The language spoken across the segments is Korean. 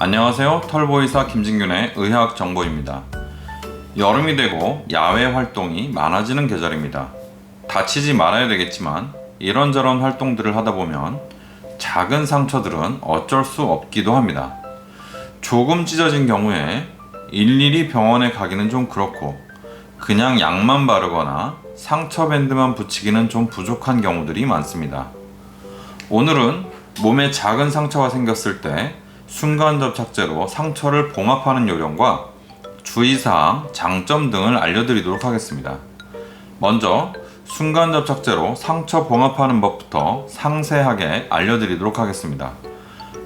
안녕하세요. 털보이사 김진균의 의학 정보입니다. 여름이 되고 야외 활동이 많아지는 계절입니다. 다치지 말아야 되겠지만 이런저런 활동들을 하다 보면 작은 상처들은 어쩔 수 없기도 합니다. 조금 찢어진 경우에 일일이 병원에 가기는 좀 그렇고 그냥 약만 바르거나 상처 밴드만 붙이기는 좀 부족한 경우들이 많습니다. 오늘은 몸에 작은 상처가 생겼을 때 순간 접착제로 상처를 봉합하는 요령과 주의사항, 장점 등을 알려드리도록 하겠습니다. 먼저 순간 접착제로 상처 봉합하는 법부터 상세하게 알려드리도록 하겠습니다.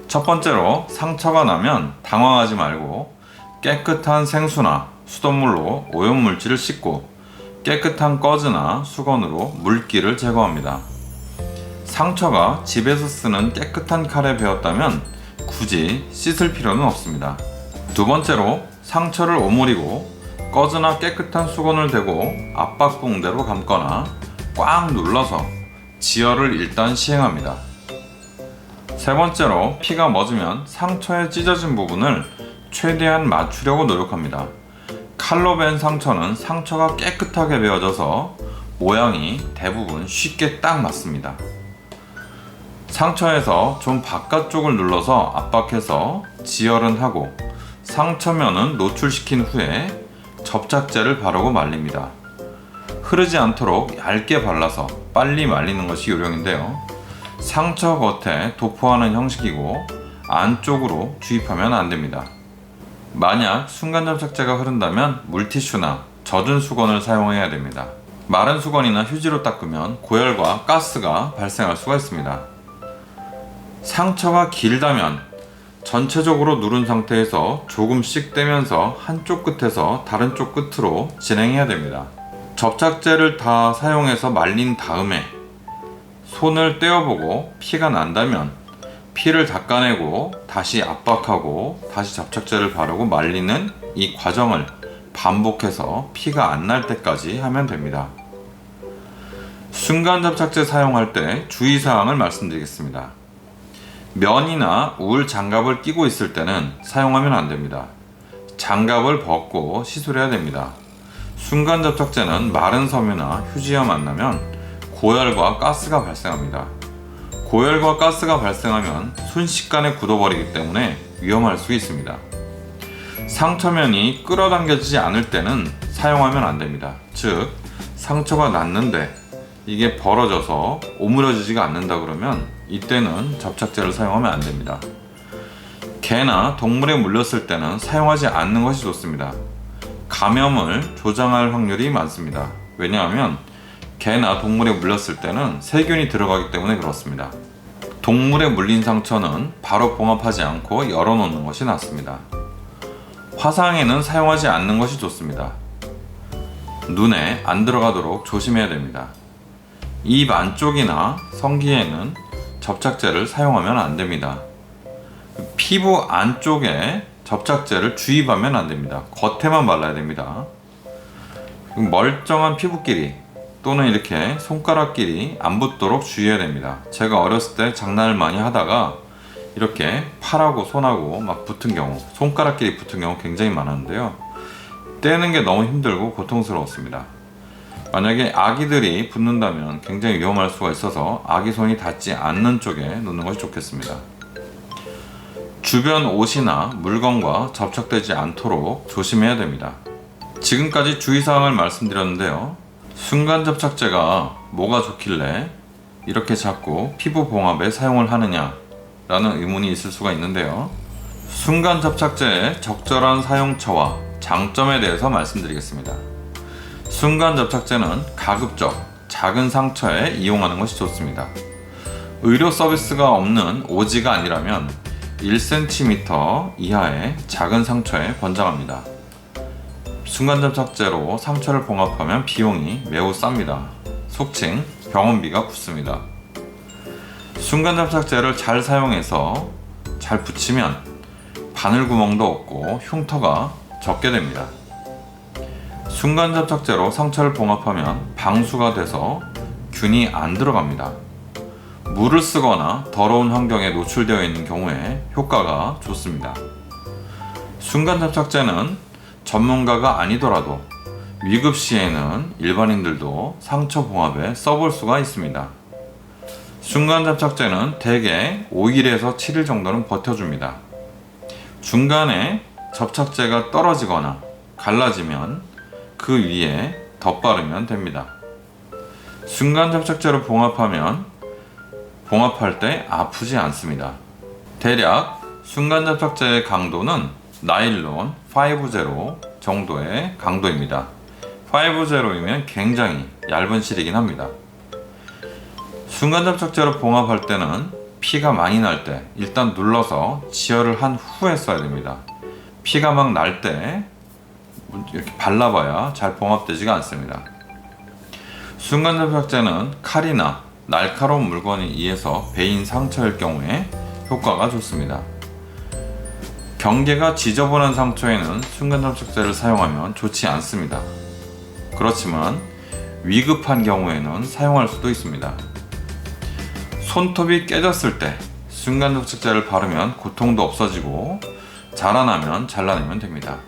첫 번째로 상처가 나면 당황하지 말고 깨끗한 생수나 수돗물로 오염물질을 씻고 깨끗한 꺼즈나 수건으로 물기를 제거합니다. 상처가 집에서 쓰는 깨끗한 칼에 베었다면 굳이 씻을 필요는 없습니다. 두 번째로 상처를 오므리고 꺼즈나 깨끗한 수건을 대고 압박 붕대로 감거나 꽉 눌러서 지혈을 일단 시행합니다. 세 번째로 피가 멎으면 상처에 찢어진 부분을 최대한 맞추려고 노력합니다. 칼로 벤 상처는 상처가 깨끗하게 베어져서 모양이 대부분 쉽게 딱 맞습니다. 상처에서 좀 바깥쪽을 눌러서 압박해서 지혈은 하고 상처면은 노출시킨 후에 접착제를 바르고 말립니다. 흐르지 않도록 얇게 발라서 빨리 말리는 것이 요령인데요. 상처 겉에 도포하는 형식이고 안쪽으로 주입하면 안 됩니다. 만약 순간 접착제가 흐른다면 물티슈나 젖은 수건을 사용해야 됩니다. 마른 수건이나 휴지로 닦으면 고열과 가스가 발생할 수가 있습니다. 상처가 길다면 전체적으로 누른 상태에서 조금씩 떼면서 한쪽 끝에서 다른 쪽 끝으로 진행해야 됩니다. 접착제를 다 사용해서 말린 다음에 손을 떼어보고 피가 난다면 피를 닦아내고 다시 압박하고 다시 접착제를 바르고 말리는 이 과정을 반복해서 피가 안 날 때까지 하면 됩니다. 순간 접착제 사용할 때 주의사항을 말씀드리겠습니다. 면이나 울 장갑을 끼고 있을 때는 사용하면 안 됩니다. 장갑을 벗고 시술해야 됩니다. 순간 접착제는 마른 섬유나 휴지와 만나면 고열과 가스가 발생합니다. 고열과 가스가 발생하면 순식간에 굳어버리기 때문에 위험할 수 있습니다. 상처면이 끌어당겨지지 않을 때는 사용하면 안 됩니다. 즉, 상처가 났는데 이게 벌어져서 오므려지지가 않는다 그러면 이때는 접착제를 사용하면 안 됩니다. 개나 동물에 물렸을 때는 사용하지 않는 것이 좋습니다. 감염을 조장할 확률이 많습니다. 왜냐하면 개나 동물에 물렸을 때는 세균이 들어가기 때문에 그렇습니다. 동물에 물린 상처는 바로 봉합하지 않고 열어놓는 것이 낫습니다. 화상에는 사용하지 않는 것이 좋습니다. 눈에 안 들어가도록 조심해야 됩니다. 입 안쪽이나 성기에는 접착제를 사용하면 안 됩니다. 피부 안쪽에 접착제를 주입하면 안 됩니다. 겉에만 발라야 됩니다. 멀쩡한 피부끼리 또는 이렇게 손가락끼리 안 붙도록 주의해야 됩니다. 제가 어렸을 때 장난을 많이 하다가 이렇게 팔하고 손하고 막 붙은 경우, 손가락끼리 붙은 경우 굉장히 많았는데요. 떼는 게 너무 힘들고 고통스러웠습니다. 만약에 아기들이 붙는다면 굉장히 위험할 수가 있어서 아기 손이 닿지 않는 쪽에 놓는 것이 좋겠습니다. 주변 옷이나 물건과 접촉되지 않도록 조심해야 됩니다. 지금까지 주의사항을 말씀드렸는데요. 순간 접착제가 뭐가 좋길래 이렇게 자꾸 피부 봉합에 사용을 하느냐 라는 의문이 있을 수가 있는데요. 순간 접착제의 적절한 사용처와 장점에 대해서 말씀드리겠습니다. 순간 접착제는 가급적 작은 상처에 이용하는 것이 좋습니다. 의료 서비스가 없는 오지가 아니라면 1cm 이하의 작은 상처에 권장합니다. 순간 접착제로 상처를 봉합하면 비용이 매우 쌉니다. 속칭 병원비가 붙습니다. 순간 접착제를 잘 사용해서 잘 붙이면 바늘 구멍도 없고 흉터가 적게 됩니다. 순간 접착제로 상처를 봉합하면 방수가 돼서 균이 안 들어갑니다. 물을 쓰거나 더러운 환경에 노출되어 있는 경우에 효과가 좋습니다. 순간 접착제는 전문가가 아니더라도 위급 시에는 일반인들도 상처 봉합에 써볼 수가 있습니다. 순간 접착제는 대개 5일에서 7일 정도는 버텨줍니다. 중간에 접착제가 떨어지거나 갈라지면 그 위에 덧바르면 됩니다. 순간 접착제로 봉합하면 봉합할 때 아프지 않습니다. 대략 순간 접착제의 강도는 나일론 5제로 정도의 강도입니다. 5제로이면 굉장히 얇은 실이긴 합니다. 순간 접착제로 봉합할 때는 피가 많이 날 때 일단 눌러서 지혈을 한 후에 써야 됩니다. 피가 막 날 때 이렇게 발라봐야 잘 봉합되지가 않습니다. 순간 접착제는 칼이나 날카로운 물건에 의해서 베인 상처일 경우에 효과가 좋습니다. 경계가 지저분한 상처에는 순간 접착제를 사용하면 좋지 않습니다. 그렇지만 위급한 경우에는 사용할 수도 있습니다. 손톱이 깨졌을 때 순간 접착제를 바르면 고통도 없어지고 자라나면 잘라내면 됩니다.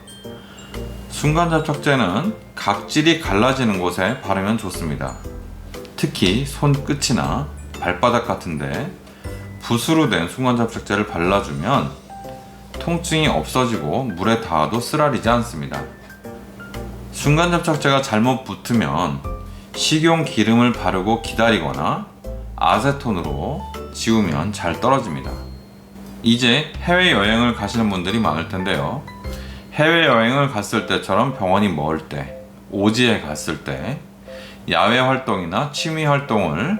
순간 접착제는 각질이 갈라지는 곳에 바르면 좋습니다. 특히 손끝이나 발바닥 같은데 붓으로 된 순간 접착제를 발라주면 통증이 없어지고 물에 닿아도 쓰라리지 않습니다. 순간 접착제가 잘못 붙으면 식용 기름을 바르고 기다리거나 아세톤으로 지우면 잘 떨어집니다. 이제 해외 여행을 가시는 분들이 많을 텐데요. 해외 여행을 갔을 때처럼 병원이 멀 때, 오지에 갔을 때, 야외 활동이나 취미 활동을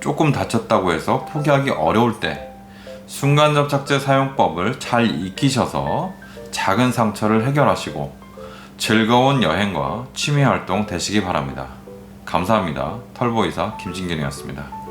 조금 다쳤다고 해서 포기하기 어려울 때, 순간 접착제 사용법을 잘 익히셔서 작은 상처를 해결하시고 즐거운 여행과 취미 활동 되시기 바랍니다. 감사합니다. 털보이사 김진균이었습니다.